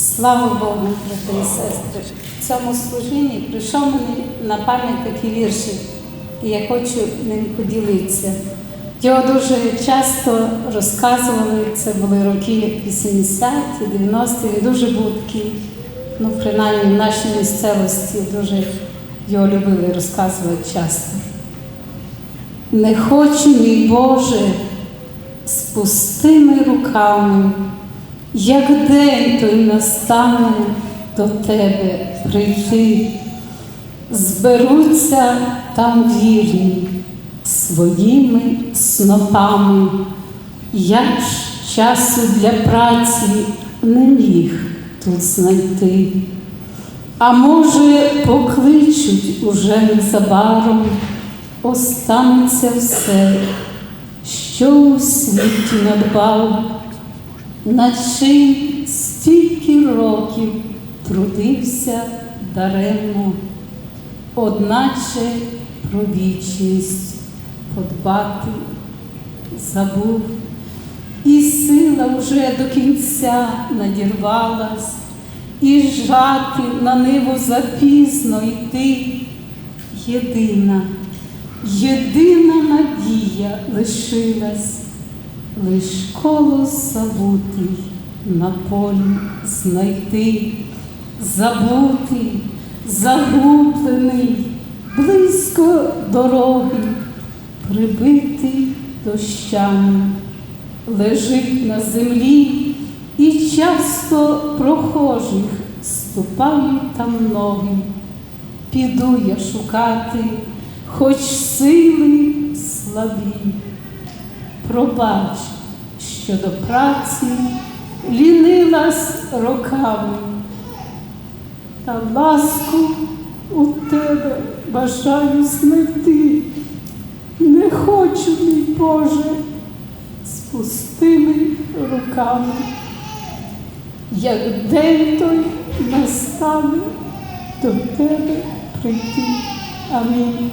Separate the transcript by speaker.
Speaker 1: Слава Богу, брати і сестри. В цьому служінні прийшов мені на пам'ять такий віршик, і я хочу ним поділитися. Його дуже часто розказували, це були роки 80-ті, 90-ті. Він дуже був такий, ну, принаймні в нашій місцевості дуже його любили розказувати часто. Не хочу, мій Боже, з пустими руками, як день той настане до тебе прийти, зберуться там вірні своїми снопами. Я ж часу для праці не міг тут знайти. А може, покличуть уже незабаром, останеться все, що у світі надбав, над чим стільки років трудився даремно, одначе про вічність подбати забув, і сила вже до кінця надірвалась, і жати на ниву запізно йти. Єдина, єдина надія лишилась, лиш колос забутий на полі знайти, забутий, загублений, близько дороги, прибитий дощами, лежить на землі і часто прохожих ступають там ноги. Піду я шукати, хоч сили слабі. Пробач, що до праці лінилась роками, та ласку у тебе бажаю знайти. Не хочу, мій Боже, з пустими руками, як день той настане до тебе прийти. Амінь.